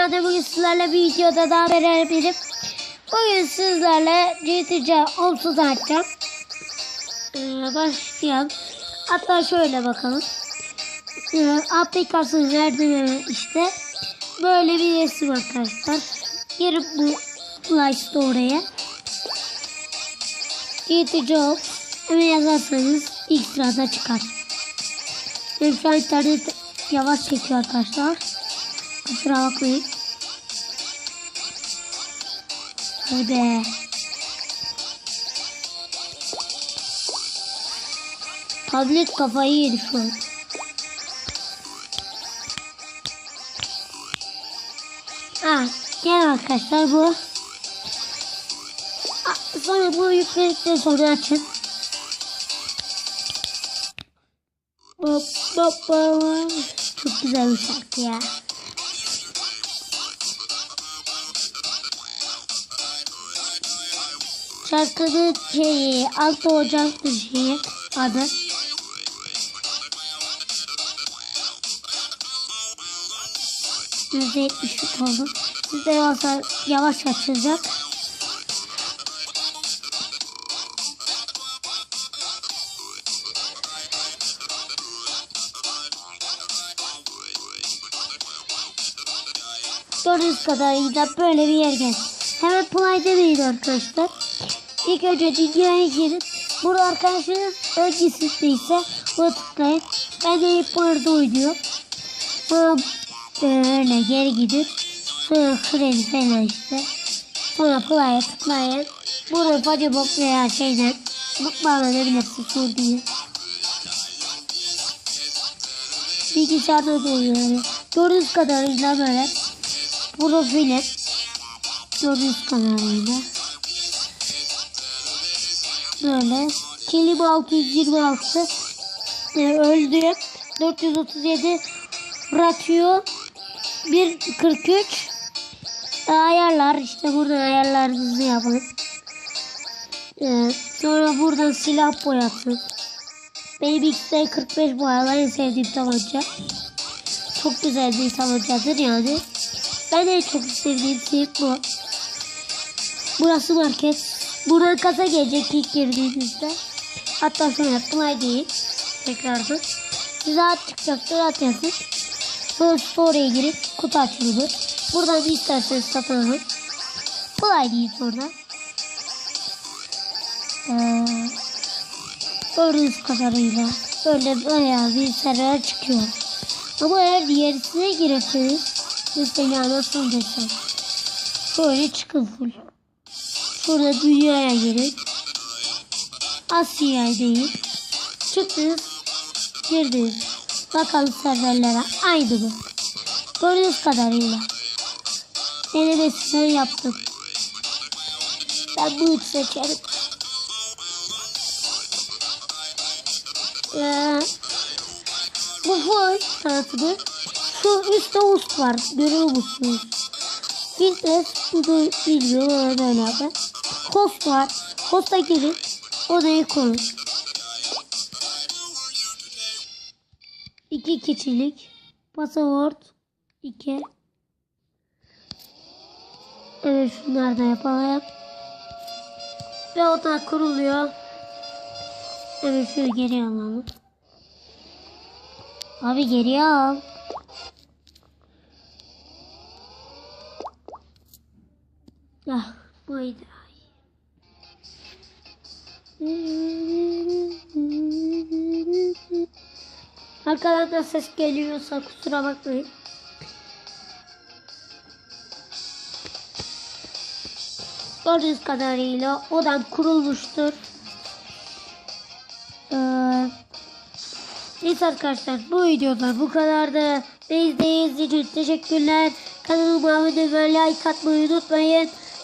arkadaşlar bugün sizlerle bir videoda daha beraberim. Bugün sizlerle GTC onsuz açacağım. Ee, başlayalım. Hatta şöyle bakalım. Ee, aplikasyon verdi işte. Böyle bir resim arkadaşlar. Girip bu Play Store'ya. GTC Ops. Hemen yazarsanız ilk sırada çıkar. Benim şu an internet yavaş çekiyor arkadaşlar. Kusura bakmayın. Hadi. Tablet kafayı yedi şu an. Ha, gel arkadaşlar bu. Sonra bu yükledikten sonra açın. Çok güzel bir şarkı ya. Şarkının şeyi, altı Ocak'tır şeyi adı. Yüzde yetmiş oldu. Siz de yavaş, yavaş açılacak. Gördüğünüz kadarıyla böyle bir yer geldi. Hemen play demeyin arkadaşlar. İlk önce dünyaya girip burada arkadaşınız öncesindeyse bunu tıklayın. Ben de ilk burada oynuyor. Sonra böyle geri gidip sonra kredi falan işte. Sonra play'a tıklayın. Burada Pacabok veya şeyden bağlanabilirsiniz sorun değil. Bilgisayarda da oluyor. yani. Gördüğünüz kadarıyla böyle profilim gördüğünüz kadarıyla böyle kelime 626 e, öldü 437 ratio 1.43 e, ayarlar. İşte burada ayarlarınızı yapın. E, sonra buradan silah boyatın benim X'de 45 boyalar en sevdiğim tabanca. Çok güzel bir tabancadır yani. Ben en çok sevdiğim şey bu. Burası market. Buradan kasa gelecek ilk girdiğinizde. Hatta sonra play değil. Tekrardan. Size at çıkacaktır at yazın. Sonra store'ya girip kutu açılımı. Buradan isterseniz satın alın. Play değil sonra. Ee, gördüğünüz kadarıyla böyle bayağı bir server çıkıyor. Ama eğer diğerisine girerseniz Mesela nasıl desem. Şöyle çıkın full. Şurada dünyaya girin. Asya'ya değil. Çıktınız. Girdiniz. Bakalım serverlere. Aynı bu. Gördüğünüz kadarıyla. Denemesini yaptım. Ben bunu seçerim. Ee, bu full tanıtımı. Şu üstte ust var. Görüyor musunuz? Filtres bu da bilmiyorum böyle abi. Host var. Host'a girin. Odayı kurun. İki kişilik. Password. iki. Evet şunları da yapalım. Ve oda kuruluyor. Evet şöyle geri alalım. Abi geri al. Ah, buydu. Arkadan da ses geliyorsa kusura bakmayın. Gördüğünüz kadarıyla odan kurulmuştur. Ee, neyse arkadaşlar bu videoda bu kadardı. Beni izlediğiniz için teşekkürler. Kanalıma abone ve like atmayı unutmayın.